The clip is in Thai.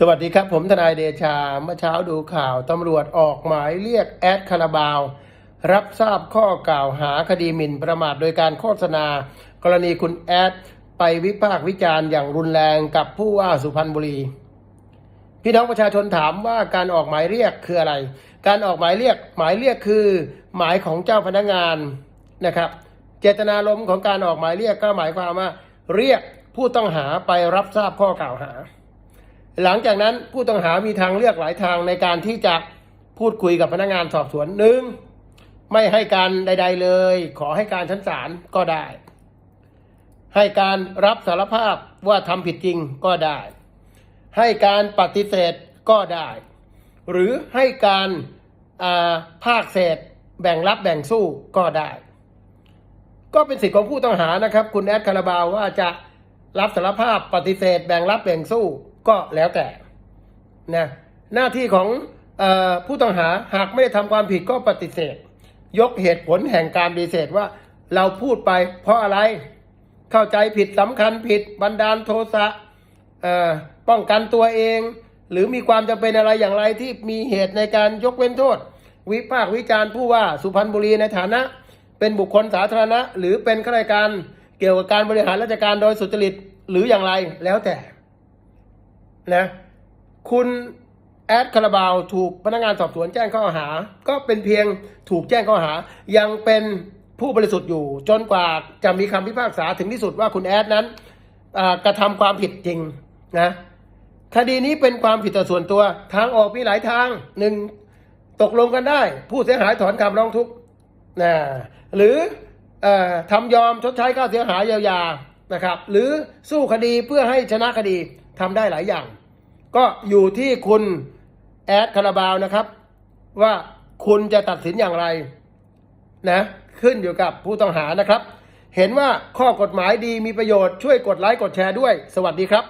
สวัสดีครับ ผมทนายเดชา เมื่อเช้าดูข่าวตำรวจออกหมายเรียกแอดคาราบาว รับทราบข้อกล่าวหาคดีหมิ่นประมาทโดยการโฆษณา กรณีคุณแอด ไปวิพากษ์วิจารณ์อย่างรุนแรงกับผู้ว่าสุพรรณบุรี พี่น้องประชาชนถามว่าการออกหมายเรียกคืออะไร การออกหมายเรียกหมายเรียกคือ หมายของเจ้าพนักงานนะครับ เจตนารมณ์ของการออกหมายเรียกก็หมายความว่า เรียกผู้ต้องหาไปรับทราบข้อกล่าวหา หลังจากนั้นผู้ต้องหามีทางเลือกหลายทางในการที่จะพูดคุยกับพนักงานสอบสวนหนึ่งไม่ให้การใด ๆเลย ขอให้การชั้นศาลก็ได้ ให้การรับสารภาพว่าทำผิดจริงก็ได้ ให้การปฏิเสธก็ได้ หรือให้การาภาคเศษ แบ่งรับแบ่งสู้ก็ได้ ก็เป็นสิทธิของผู้ต้องหานะครับ คุณแอดคาราบาวว่าจะรับสารภาพปฏิเสธ แบ่งรับแบ่งสู้ ก็แล้วแต่นะหน้าที่ของออผู้ต้องหาหากไม่ได้ทำความผิดก็ปฏิเสธ ยกเหตุผลแห่งการปฏิเสธว่าเราพูดไปเพราะอะไรเข้าใจผิดสำคัญผิดบันดาลโทสะป้องกันตัวเอง หรือมีความจำเป็นอะไรอย่างไรที่มีเหตุในการยกเว้นโทษ วิพากษ์วิจารณ์ผู้ว่าสุพรรณบุรีในฐานะ เป็นบุคคลสาธารณะ หรือเป็นข้าราชการเกี่ยวกับการบริหารราชการโดยสุจริตหรืออย่างไรแล้วแต่ นะคุณแอดคาราบาวถูกพนักงานสอบสวนแจ้งข้อหา ก็เป็นเพียงถูกแจ้งข้อหา ยังเป็นผู้บริสุทธิ์อยู่ จนกว่าจะมีคำพิพากษาถึงที่สุดว่าคุณแอดนั้นกระทำความผิดจริงนะคดีนี้เป็นความผิดต่อส่วนตัว ทางออกมีหลายทางหนึ่งตกลงกันได้ ผู้เสียหายถอนคำร้องทุกข์นะหรือออทำยอมชดใช้ค่าเสียหายเยียวยานะครับ หรือสู้คดีเพื่อให้ชนะคดีทำได้หลายอย่าง ก็อยู่ที่คุณแอดคาราบาวนะครับ ว่าคุณจะตัดสินอย่างไรนะขึ้นอยู่กับผู้ต้องหานะครับ เห็นว่าข้อกฎหมายดีมีประโยชน์ช่วยกดไลค์กดแชร์ด้วย สวัสดีครับ